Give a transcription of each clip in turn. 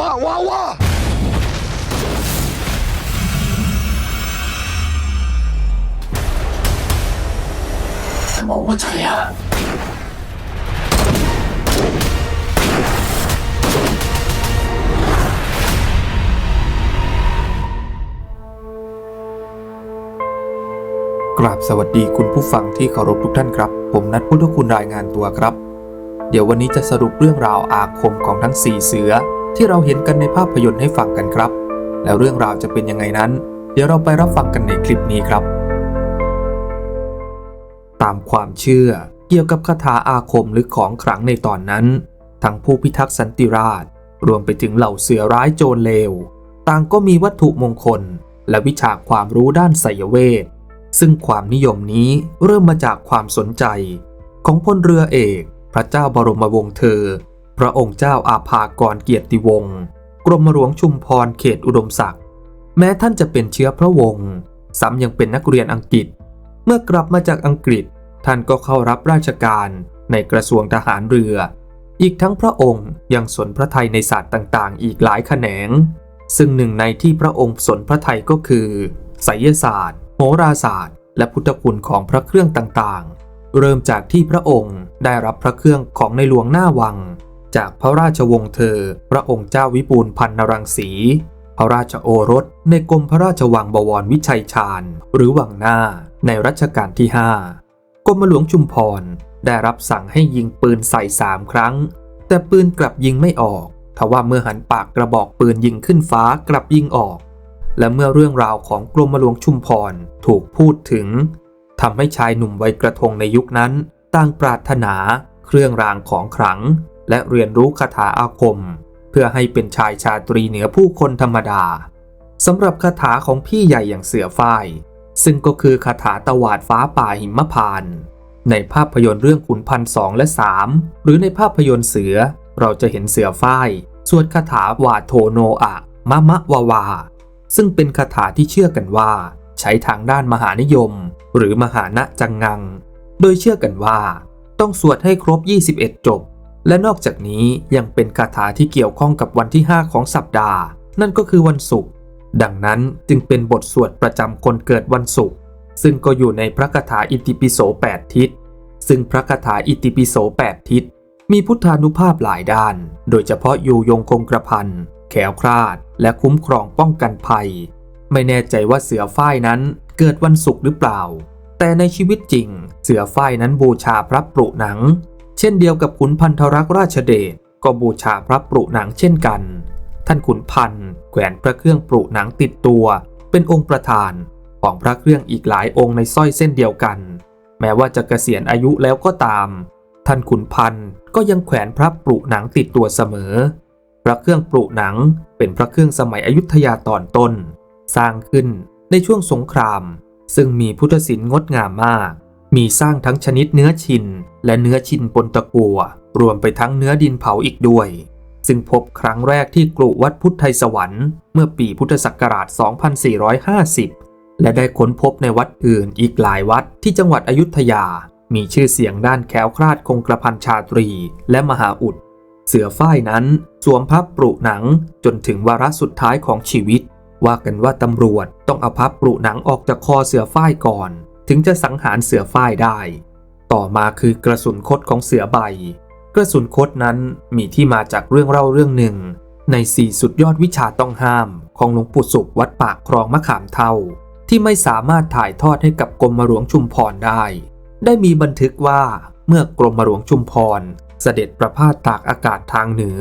วาวาวาว่าใช่ฮะกราบสวัสดีคุณผู้ฟังที่เคารพทุกท่านครับ ผมนัทพุทธคุณรายงานตัวครับ เดี๋ยววันนี้จะสรุปเรื่องราวอาคมของทั้งสี่เสือ ที่เราเห็นกันในภาพยนตร์ให้ฟังกันครับ แล้วเรื่องราวจะเป็นยังไงนั้น เดี๋ยวเราไปรับฟังกันในคลิปนี้ครับ ตามความเชื่อเกี่ยวกับคาถาอาคมหรือของขลังในตอนนั้น ทั้งผู้พิทักษ์สันติราษฎร์รวมไปถึงเหล่าเสือร้ายโจรเลว ต่างก็มีวัตถุมงคล และวิชาความรู้ด้านไสยเวท ซึ่งความนิยมนี้เริ่มมาจากความสนใจ ของพลเรือเอก พระเจ้าบรมวงศ์เธอ พระองค์เจ้าอาภากรเกียรติวงศ์กรมหลวงชุมพรเขตอุดมศักดิ์แม้ท่านจะเป็นเชื้อพระวงศ์ซ้ำยังเป็นนักเรียนอังกฤษ เมื่อกลับมาจากอังกฤษ ท่านก็เข้ารับราชการในกระทรวงทหารเรือ อีกทั้งพระองค์ยังสนพระไทยในศาสตร์ต่างๆ อีกหลายแขนง ซึ่งหนึ่งในที่พระองค์สนพระไทยก็คือไสยศาสตร์ โหราศาสตร์ และพุทธคุณของพระเครื่องต่างๆ เริ่มจากที่พระองค์ได้รับพระเครื่องของในหลวงหน้าวัง จากพระราชวงศ์เธอ พระองค์เจ้าวิบูลพันนรังสี พระราชโอรสในกรมพระราชวังบวรวิชัยชาญ หรือวังหน้าในรัชกาลที่ 5กรมหลวงชุมพรได้รับสั่งให้ยิงปืนใส่สามครั้ง แต่ปืนกลับยิงไม่ออกทว่าเมื่อหันปากกระบอกปืนยิงขึ้นฟ้ากลับยิงออก และเมื่อเรื่องราวของกรมหลวงชุมพรถูกพูดถึงทำให้ชายหนุ่มวัยกระทงในยุคนั้นต่างปรารถนาเครื่องรางของขลัง และเรียนรู้คาถาอาคม เพื่อให้เป็นชายชาตรีเหนือผู้คนธรรมดาสำหรับคาถาของพี่ใหญ่อย่างเสือฝ้ายซึ่งก็คือคาถาตวาดฟ้าป่าหิมพานในภาพยนตร์เรื่องขุนพันสองและสามหรือในภาพยนตร์เสือ เราจะเห็นเสือฝ้ายสวดคาถาวาโทโนอะมะมะวาวา ซึ่งเป็นคาถาที่เชื่อกันว่า ใช้ทางด้านมหานิยม หรือมหานะจังงัง โดยเชื่อกันว่า ต้องสวดให้ครบ 21 จบ และนอกจากนี้ยังเป็นคาถาที่เกี่ยวข้องกับวันที่ 5 ของสัปดาห์ นั่นก็คือวันศุกร์ดังนั้นจึงเป็นบทสวดประจำคนเกิดวันศุกร์ซึ่งก็อยู่ในพระคาถาอิติปิโส 8 ทิศ ซึ่งพระคาถาอิติปิโส 8 ทิศ มีพุทธานุภาพหลายด้าน โดยเฉพาะอยู่ยงคงกระพันแขวคลาด และคุ้มครองป้องกันภัย ไม่แน่ใจว่าเสือฝ้ายนั้นเกิดวันศุกร์หรือเปล่า แต่ในชีวิตจริง เสือฝ้ายนั้นบูชาพระปรุหนัง เช่นเดียวกับขุนพันธรักษ์ราชเดชก็บูชาพระปรุหนังเช่นกัน ท่านขุนพันธ์แขวนพระเครื่องปรุหนังติดตัว เป็นองค์ประธานของพระเครื่องอีกหลายองค์ในสร้อยเส้นเดียวกัน แม้ว่าจะเกษียณอายุแล้วก็ตาม ท่านขุนพันธ์ก็ยังแขวนพระปรุหนังติดตัวเสมอ พระเครื่องปรุหนังเป็นพระเครื่องสมัยอยุธยาตอนต้น สร้างขึ้นในช่วงสงคราม ซึ่งมีพุทธศิลป์งดงามมาก มีสร้างทั้งชนิดเนื้อชิน และเนื้อชินปนตะกัวรวมไปทั้งเนื้อดินเผาอีกด้วย ซึ่งพบครั้งแรกที่กรุวัดพุทธไทยสวรรค์เมื่อปีพุทธศักราช 2450 และได้ค้นพบในวัดอื่นอีกหลายวัดที่จังหวัดอยุธยา มีชื่อเสียงด้านแคล้วคลาดคงกระพันชาตรี และมหาอุด เสือฝ้ายนั้นสวมพับปรุหนังจนถึงวาระสุดท้ายของชีวิต ว่ากันว่าตำรวจต้องเอาพับปรุหนังออกจากคอเสือฝ้ายก่อน ถึงจะสังหารเสือฝ้ายได้ ต่อมาคือกระสุนคดของเสือใบ กระสุนคดนั้นมีที่มาจากเรื่องเล่าเรื่องหนึ่ง ในสี่สุดยอดวิชาต้องห้ามของหลวงปู่สุขวัดปากคลองมะขามเท่าที่ไม่สามารถถ่ายทอดให้กับกรมหลวงชุมพรได้ ได้มีบันทึกว่าเมื่อกรมหลวงชุมพร เสด็จประพาสตากอากาศทางเหนือ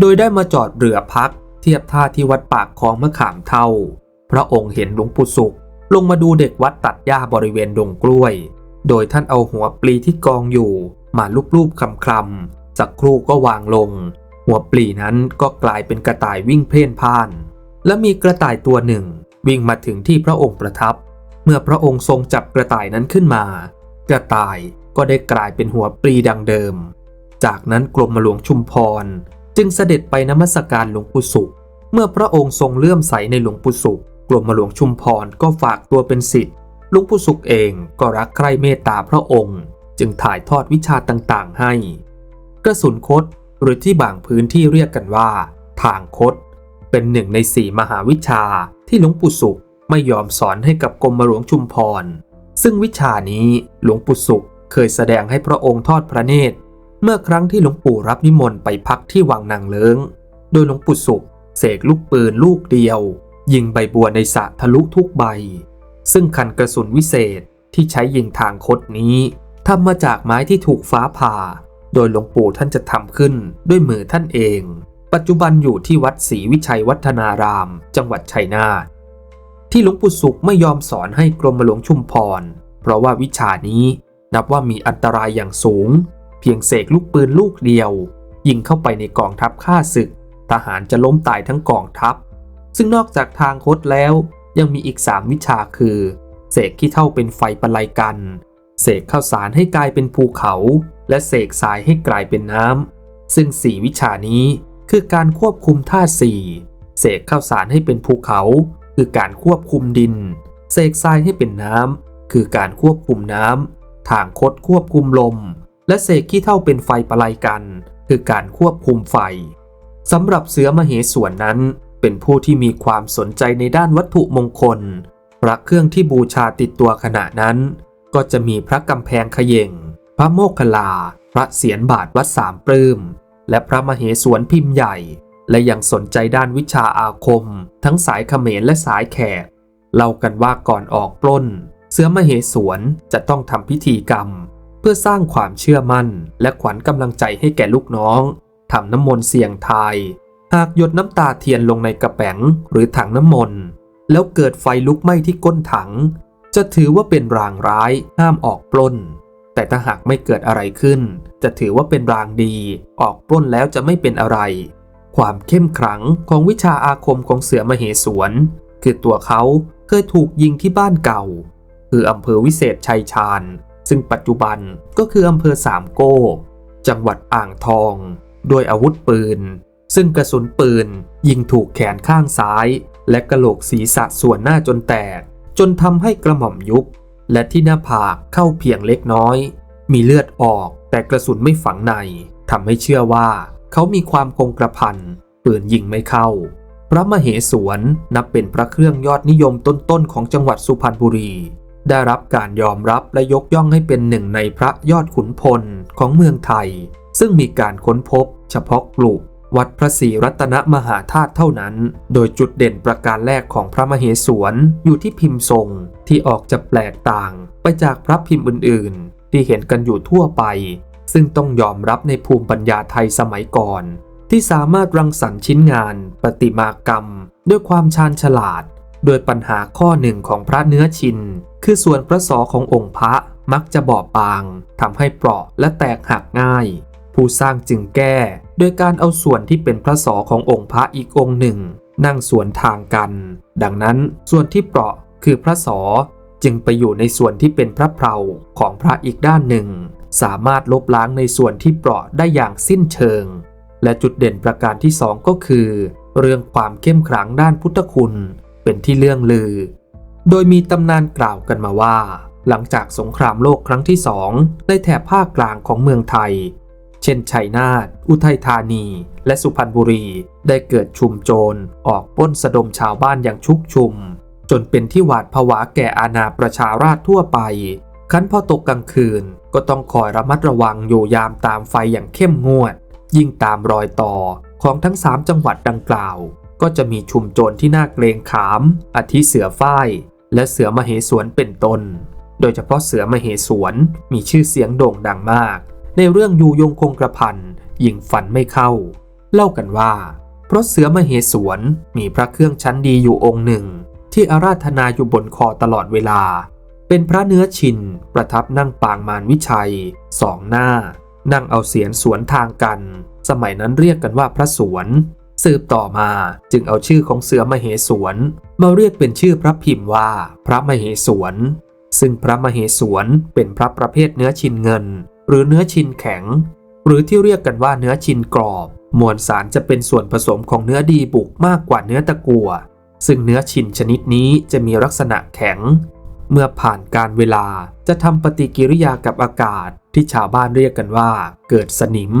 โดยได้มาจอดเรือพัก เทียบท่าที่วัดปากคลองมะขามเท่าพระองค์เห็นหลวงปู่สุข ลงมาดูเด็กวัดตัดหญ้าบริเวณดงกล้วย โดยท่านเอาหัวปลีที่กองอยู่มาลูบๆคลำๆสักครู่ก็วางลง หัวปลีนั้นก็กลายเป็นกระต่ายวิ่งเพ่นพ่าน และมีกระต่ายตัวหนึ่ง วิ่งมาถึงที่พระองค์ประทับ เมื่อพระองค์ทรงจับกระต่ายนั้นขึ้นมา กระต่ายก็ได้กลายเป็นหัวปลีดังเดิม จากนั้นกรมหลวงชุมพร จึงเสด็จไปนมัสการหลวงปู่สุข เมื่อพระองค์ทรงเลื่อมใสในหลวงปู่สุขกรมหลวงชุมพรก็ฝากตัวเป็นศิษย์ ลวงปู่สุขเองก็รักใคร่เมตตาพระองค์ จึงถ่ายทอดวิชาต่างๆ ให้ กระสุนคดหรือที่บางพื้นที่เรียกกันว่า ทางคดเป็นหนึ่งในสี่มหาวิชาที่หลวงปู่สุขไม่ยอมสอนให้กับกรมหลวงชุมพร ซึ่งวิชานี้หลวงปู่สุขเคยแสดงให้พระองค์ทอดพระเนตร เมื่อครั้งที่หลวงปู่รับนิมนต์ไปพักที่วังนางเลิงโดยหลวงปู่สุขเสกลูกปืนลูกเดียว ยิงใบบัวในสระทะลุทุกใบ ซึ่งคันกระสุนวิเศษที่ใช้ยิงทางคดนี้ทำมาจากไม้ที่ถูกฟ้าผ่า โดยหลวงปู่ท่านจะทำขึ้นด้วยมือท่านเอง ปัจจุบันอยู่ที่วัดศรีวิชัยวัฒนาราม จังหวัดชัยนาทที่หลวงปู่สุขไม่ยอมสอนให้กรมหลวงชุมพร เพราะว่าวิชานี้นับว่ามีอันตรายอย่างสูง เพียงเสกลูกปืนลูกเดียว ยิงเข้าไปในกองทัพข้าศึก ทหารจะล้มตายทั้งกองทัพ ซึ่งนอกจากทางคดแล้ว ยังมีอีกสามวิชาคือ เสกขี้เท่าเป็นไฟประไลกัน เสกข้าวสารให้กลายเป็นภูเขา และเสกทรายให้กลายเป็นน้ำ ซึ่งสี่วิชานี้คือการควบคุมธาตุสี่เสกข้าวสารให้เป็นภูเขา คือการควบคุมดิน เสกทรายให้เป็นน้ำ คือการควบคุมน้ำ ทางคดควบคุมลม และเสกขี้เท่าเป็นไฟประไลกัน คือการควบคุมไฟสำหรับเสือมเหสวนนั้น เป็นผู้ที่มีความสนใจในด้านวัตถุมงคล พระเครื่องที่บูชาติดตัวขณะนั้น ก็จะมีพระกำแพงเขย่งพระโมคคลา พระเสียรบาทวัดสามปลื้ม และพระมเหสวนพิมพ์ใหญ่ และยังสนใจด้านวิชาอาคม ทั้งสายเขมรและสายแขก เล่ากันว่าก่อนออกปล้น เสือมเหสวนจะต้องทำพิธีกรรม เพื่อสร้างความเชื่อมั่น และขวัญกำลังใจให้แก่ลูกน้องทำน้ำมนต์เสี่ยงทาย หากหยดน้ำตาเทียนลงในกระแป๋งหรือถังน้ำมนต์แล้วเกิดไฟลุกไหม้ที่ก้นถัง จะถือว่าเป็นรางร้ายห้ามออกปล้น แต่ถ้าหากไม่เกิดอะไรขึ้น จะถือว่าเป็นรางดี ออกปล้นแล้วจะไม่เป็นอะไร ความเข้มขลังของวิชาอาคมของเสือมเหสวนคือตัวเขาเคยถูกยิงที่บ้านเก่า คืออำเภอวิเศษชัยชาญ ซึ่งปัจจุบันก็คืออำเภอสามโก้ จังหวัดอ่างทองด้วยอาวุธปืน ซึ่งกระสุนปืนยิงถูกแขนข้างซ้าย และกระโหลกศีรษะส่วนหน้าจนแตก จนทำให้กระหม่อมยุบ และที่หน้าผากเข้าเพียงเล็กน้อย มีเลือดออกแต่กระสุนไม่ฝังในทำให้เชื่อว่า เขามีความคงกระพันปืนยิงไม่เข้า พระมเหสวนนับเป็นพระเครื่องยอดนิยมต้นๆของจังหวัดสุพรรณบุรี ได้รับการยอมรับและยกย่องให้เป็นหนึ่งในพระยอดขุนพลของเมืองไทย ซึ่งมีการค้นพบเฉพาะกลุ่ม วัดพระศรีรัตนมหาธาตุเท่านั้น โดยจุดเด่นประการแรกของพระมเหสวนอยู่ที่พิมพ์ทรงที่ออกจะแปลกต่างไปจากพระพิมพ์อื่นๆ ที่เห็นกันอยู่ทั่วไป ซึ่งต้องยอมรับในภูมิปัญญาไทยสมัยก่อน ที่สามารถรังสรรค์ชิ้นงานประติมากรรม ด้วยความชาญฉลาด โดยปัญหาข้อหนึ่งของพระเนื้อชิน คือส่วนพระศอขององค์พระมักจะบอบบางทำให้เปราะและแตกหักง่าย ผู้สร้างจึงแก้ โดยการเอาส่วนที่เป็นพระศอขององค์พระอีกองค์หนึ่ง นั่งสวนทางกัน ดังนั้นส่วนที่เปราะคือพระศอจึงไปอยู่ในส่วนที่เป็นพระเพลาของพระอีกด้านหนึ่ง สามารถลบล้างในส่วนที่เปราะได้อย่างสิ้นเชิง และจุดเด่นประการที่สองก็คือ เรื่องความเข้มขลังด้านพุทธคุณเป็นที่เลื่องลือ โดยมีตำนานกล่าวกันมาว่า หลังจากสงครามโลกครั้งที่สองในแถบภาคกลางของเมืองไทย ช่นชัยนาท อุทัยธานี และสุพรรณบุรี ได้เกิดชุมโจร ออกปล้นสะดมชาวบ้านอย่างชุกชุม จนเป็นที่หวาดผวาแก่อาณาประชาราษฎร์ทั่วไป คันพอตกกลางคืนก็ต้องคอยระมัดระวังอยู่ยามตามไฟอย่างเข้มงวด ยิ่งตามรอยต่อของทั้งสามจังหวัดดังกล่าว ก็จะมีชุมโจรที่น่าเกรงขามอาทิเสือฝ้าย และเสือมเหสวนเป็นต้น โดยเฉพาะเสือมเหสวนมีชื่อเสียงโด่งดังมาก ในเรื่องอยู่ยงคงกระพันยิงฟันไม่เข้า เล่ากันว่าเพราะเสือมเหสวนมีพระเครื่องชั้นดีอยู่องค์หนึ่ง ที่อาราธนาอยู่บนคอตลอดเวลา เป็นพระเนื้อชิน ประทับนั่งปางมารวิชัยสองหน้า นั่งเอาเสียนสวนทางกัน สมัยนั้นเรียกกันว่าพระสวน สืบต่อมาจึงเอาชื่อของเสือมเหสวนมาเรียกเป็นชื่อพระพิมพ์ว่าพระมเหสวนซึ่งพระมเหสวนเป็นพระประเภทเนื้อชินเงิน หรือเนื้อชินแข็ง หรือที่เรียกกันว่าเนื้อชินกรอบ มวลสารจะเป็นส่วนผสมของเนื้อดีบุกมากกว่าเนื้อตะกัว ซึ่งเนื้อชินชนิดนี้จะมีลักษณะแข็ง เมื่อผ่านการเวลาจะทำปฏิกิริยากับอากาศที่ชาวบ้านเรียกกันว่า เกิดสนิม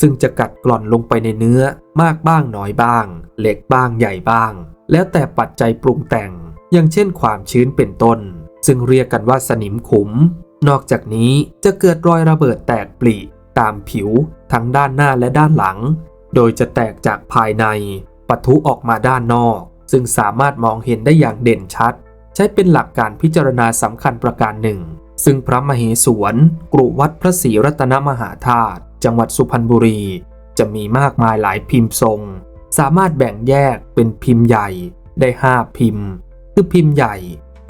ซึ่งจะกัดกร่อนลงไปในเนื้อมากบ้างน้อยบ้าง เล็กบ้างใหญ่บ้าง แล้วแต่ปัจจัยปรุงแต่ง อย่างเช่นความชื้นเป็นต้น ซึ่งเรียกกันว่าสนิมขุม นอกจากนี้จะเกิดรอยระเบิดแตกปลีตามผิวทั้งด้านหน้าและด้านหลัง โดยจะแตกจากภายในปะทุออกมาด้านนอก ซึ่งสามารถมองเห็นได้อย่างเด่นชัด ใช้เป็นหลักการพิจารณาสำคัญประการหนึ่ง ซึ่งพระมเหสวนกรุวัดพระศรีรัตนมหาธาตุจังหวัดสุพรรณบุรี จะมีมากมายหลายพิมพ์ทรง สามารถแบ่งแยกเป็นพิมพ์ใหญ่ได้ 5 พิมพ์ คือพิมพ์ใหญ่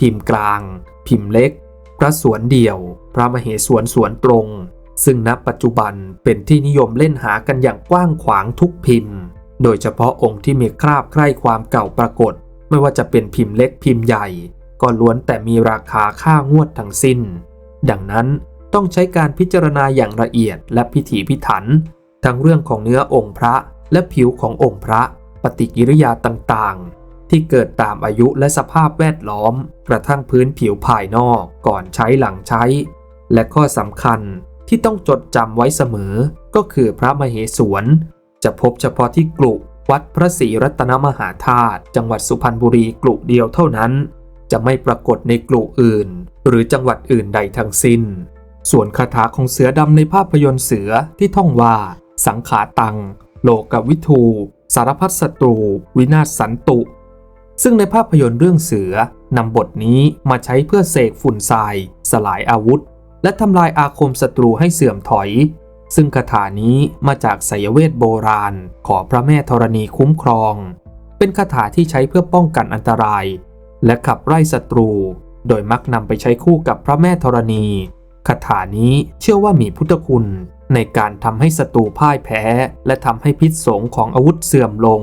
พิมพ์กลาง พิมพ์เล็ก พระสวนเดี่ยว พระมเหสวนสวนตรง ซึ่งณปัจจุบันเป็นที่นิยมเล่นหากันอย่างกว้างขวางทุกพิมพ์ โดยเฉพาะองค์ที่มีคราบใคร่ความเก่าปรากฏ ไม่ว่าจะเป็นพิมพ์เล็กพิมพ์ใหญ่ ก็ล้วนแต่มีราคาค่างวดทั้งสิ้น ดังนั้นต้องใช้การพิจารณาอย่างละเอียดและพิถีพิถัน ทั้งเรื่องของเนื้อองค์พระและผิวขององค์พระ ปฏิกิริยาต่างๆ ที่เกิดตามอายุและสภาพแวดล้อม กระทั่งพื้นผิวภายนอกก่อนใช้หลังใช้ และข้อสำคัญที่ต้องจดจำไว้เสมอ ก็คือพระมเหสวน จะพบเฉพาะที่กลุวัดพระศรีรัตนมหาธาตุจังหวัดสุพรรณบุรีกลุเดียวเท่านั้น จะไม่ปรากฏในกลุอื่น หรือจังหวัดอื่นใดทั้งสิ้น ส่วนคาถาของเสือดำในภาพยนตร์เสือที่ท่องว่า สังขาตัง โลกวิทู สารพัดศัตรู วินาศสันตุ ซึ่งในภาพยนตร์เรื่องเสือนำบทนี้มาใช้เพื่อเสกฝุ่นทราย สลายอาวุธ และทำลายอาคมศัตรูให้เสื่อมถอย ซึ่งคาถานี้มาจากไสยเวทโบราณ ขอพระแม่ธรณีคุ้มครอง เป็นคาถาที่ใช้เพื่อป้องกันอันตราย และขับไล่ศัตรู โดยมักนำไปใช้คู่กับพระแม่ธรณีคาถานี้เชื่อว่ามีพุทธคุณในการทำให้ศัตรูพ่ายแพ้ และทำให้พิษสงของอาวุธเสื่อมลง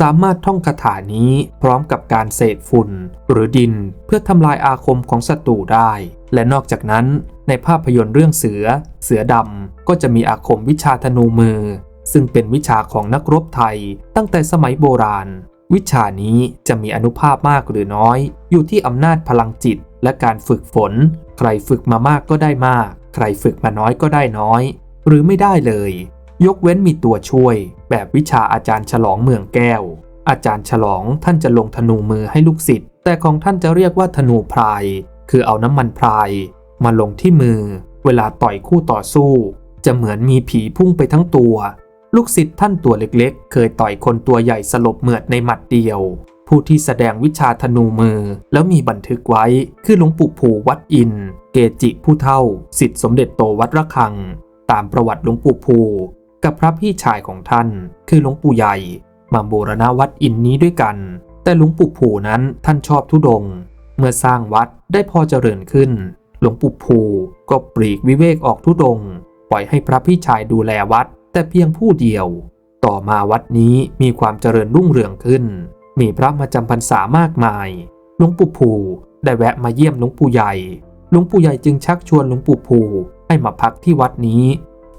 สามารถท่องคาถานี้พร้อมกับการเสกฝุ่น หรือดินเพื่อทำลายอาคมของศัตรูได้ และนอกจากนั้น ในภาพยนตร์เรื่องเสือ เสือดำก็จะมีอาคมวิชาธนูมือ ซึ่งเป็นวิชาของนักรบไทย ตั้งแต่สมัยโบราณ วิชานี้จะมีอนุภาพมากหรือน้อย อยู่ที่อำนาจพลังจิต และการฝึกฝน ใครฝึกมามากก็ได้มาก ใครฝึกมาน้อยก็ได้น้อย หรือไม่ได้เลย ยกเว้นมีตัวช่วย แบบวิชาอาจารย์ฉลองเมืองแก้ว อาจารย์ฉลองท่านจะลงธนูมือให้ลูกศิษย์ แต่ของท่านจะเรียกว่าธนูพราย คือเอาน้ำมันพราย มาลงที่มือ เวลาต่อยคู่ต่อสู้ จะเหมือนมีผีพุ่งไปทั้งตัว ลูกศิษย์ท่านตัวเล็กๆ เคยต่อยคนตัวใหญ่สลบเหมือดในหมัดเดียว ผู้ที่แสดงวิชาธนูมือแล้วมีบันทึกไว้คือหลวงปู่ผูวัดอิน เกจิผู้เท่าสิทธิสมเด็จโตวัดระฆัง ตามประวัติหลวงปู่ภู กับพระพี่ชายของท่าน คือหลวงปู่ใหญ่ มาบูรณะวัดอินนี้ด้วยกัน แต่หลวงปู่ภูนั้นท่านชอบทุดง เมื่อสร้างวัดได้พอเจริญขึ้น หลวงปู่ภูก็ปลีกวิเวกออกทุดง ปล่อยให้พระพี่ชายดูแลวัด แต่เพียงผู้เดียว ต่อมาวัดนี้มีความเจริญรุ่งเรืองขึ้น มีพระมาจำพรรษามากมาย หลวงปู่ภูได้แวะมาเยี่ยมหลวงปู่ใหญ่ หลวงปู่ใหญ่จึงชักชวนหลวงปู่ภูให้มาพักที่วัดนี้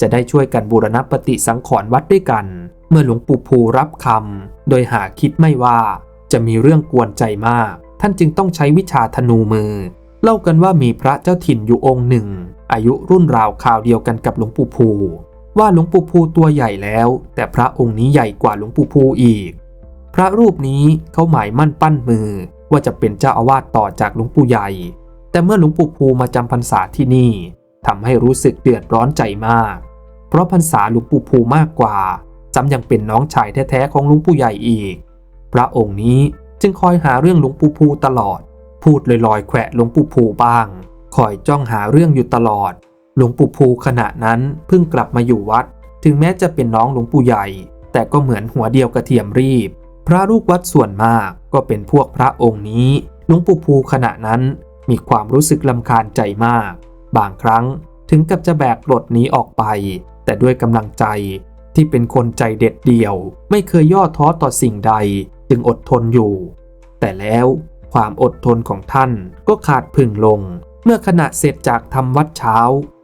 จะได้ช่วยกันบูรณปฏิสังขรณ์วัดด้วยกัน เมื่อหลวงปู่ภูรับคำโดยหาคิดไม่ว่า จะมีเรื่องกวนใจมาก ท่านจึงต้องใช้วิชาธนูมือ เล่ากันว่ามีพระเจ้าถิ่นอยู่องค์หนึ่ง อายุรุ่นราวคราวเดียวกันกับหลวงปู่ภูว่าหลวงปู่ภูตัวใหญ่แล้ว แต่พระองค์นี้ใหญ่กว่าหลวงปู่ภูอีก พระรูปนี้เขาหมายมั่นปั้นมือ ว่าจะเป็นเจ้าอาวาสต่อจากหลวงปู่ใหญ่ แต่เมื่อหลวงปู่ภูมาจำพรรษาที่นี่ ทำให้รู้สึกเดือดร้อนใจมาก เพราะพรรษาหลวงปู่ภูมากกว่าซ้ำยังเป็นน้องชายแท้ๆของหลวงปู่ใหญ่อีก พระองค์นี้จึงคอยหาเรื่องหลวงปู่ภูตลอด พูดลอยๆแขวะหลวงปู่ภูบ้าง คอยจ้องหาเรื่องอยู่ตลอด หลวงปู่ภูขณะนั้นเพิ่งกลับมาอยู่วัด ถึงแม้จะเป็นน้องหลวงปู่ใหญ่ แต่ก็เหมือนหัวเดียวกระเทียมรีบ พระลูกวัดส่วนมากก็เป็นพวกพระองค์นี้ หลวงปู่ภูขณะนั้นมีความรู้สึกลำคาญใจมาก บางครั้งถึงกับจะแบกรถหนีออกไป แต่ด้วยกำลังใจที่เป็นคนใจเด็ดเดี่ยว ไม่เคยย่อท้อต่อสิ่งใดจึงอดทนอยู่ แต่แล้วความอดทนของท่านก็ขาดพึ่งลง เมื่อขณะเสร็จจากทำวัดเช้า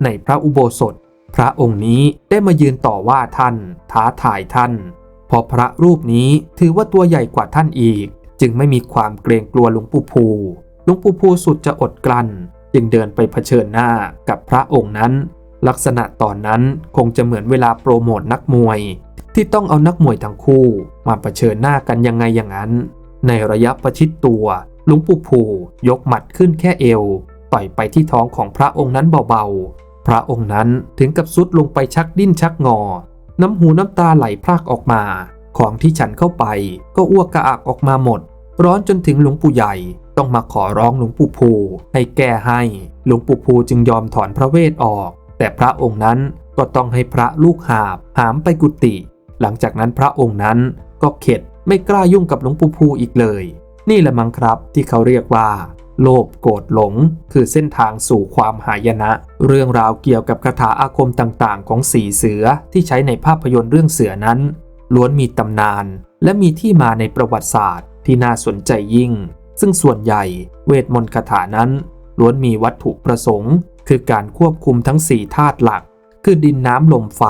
ในพระอุโบสถ พระองค์นี้ได้มายืนต่อว่าท่าน ท้าทายท่านพอพระรูปนี้ถือว่าตัวใหญ่กว่าท่านอีก จึงไม่มีความเกรงกลัวหลวงปู่ภูหลวงปู่ภูสุดจะอดกลั้น จึงเดินไปเผชิญหน้ากับพระองค์นั้น ลักษณะตอนนั้นคงจะเหมือนเวลาโปรโมทนักมวย ที่ต้องเอานักมวยทั้งคู่ มาเผชิญหน้ากันยังไงอย่างนั้น ในระยะประชิดตัวลุงปู่ผูยกหมัดขึ้นแค่เอว ต่อยไปที่ท้องของพระองค์นั้นเบาๆ พระองค์นั้นถึงกับสุดลงไปชักดิ้นชักงอ น้ำหูน้ำตาไหลพรากออกมา ของที่ฉันเข้าไป ก็อ้วกกระอักออกมาหมด ร้อนจนถึงหลวงปู่ใหญ่ ต้องมาขอร้องหลวงปู่ภูให้แก้ให้ หลวงปู่ภูจึงยอมถอนพระเวทออก แต่พระองค์นั้นก็ต้องให้พระลูกหาบหามไปกุฏิหลังจากนั้นพระองค์นั้นก็เข็ดไม่กล้ายุ่งกับหลวงปู่ภูอีกเลย นี่แหละมั้งครับที่เขาเรียกว่า โลภโกรธหลง คือเส้นทางสู่ความหายนะ เรื่องราวเกี่ยวกับคาถาอาคมต่างๆ ของสีเสือที่ใช้ในภาพยนตร์เรื่องเสือนั้น ล้วนมีตำนาน และมีที่มาในประวัติศาสตร์ที่น่าสนใจยิ่ง ซึ่งส่วนใหญ่เวทมนต์คาถานั้น ล้วนมีวัตถุประสงค์ คือการควบคุมทั้งสี่ธาตุหลัก คือดินน้ำลมไฟ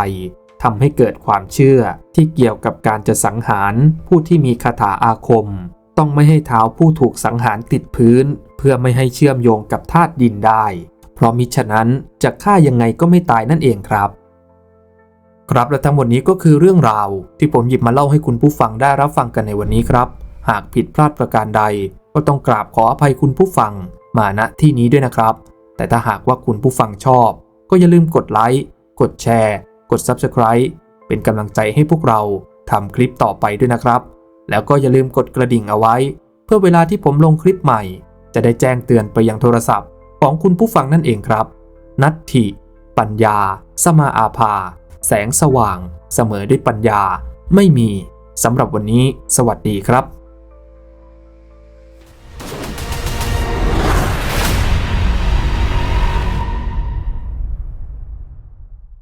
ทำให้เกิดความเชื่อที่เกี่ยวกับการจะสังหารผู้ที่มีคาถาอาคม ต้องไม่ให้เท้าผู้ถูกสังหารติดพื้น เพื่อไม่ให้เชื่อมโยงกับธาตุดินได้ เพราะมิฉะนั้นจะฆ่ายังไงก็ไม่ตายนั่นเองครับ ครับและทั้งหมดนี้ก็คือเรื่องราว ที่ผมหยิบมาเล่าให้คุณผู้ฟังได้รับฟังกันในวันนี้ครับ หากผิดพลาดประการใด ก็ต้องกราบขออภัยคุณผู้ฟังมาณที่นี้ด้วยนะครับ แต่ถ้าหากว่าคุณผู้ฟังชอบ ก็อย่าลืมกดไลค์กดแชร์ กด Subscribe เป็นกำลังใจให้พวกเราทำคลิปต่อไปด้วยนะครับ แล้วก็อย่าลืมกดกระดิ่งเอาไว้ เพื่อเวลาที่ผมลงคลิปใหม่ จะได้แจ้งเตือนไปยังโทรศัพท์ของคุณผู้ฟังนั่นเองครับ นัตถิปัญญา สมาอาภา แสงสว่าง เสมอด้วยปัญญา ไม่มีสำหรับวันนี้ สวัสดีครับ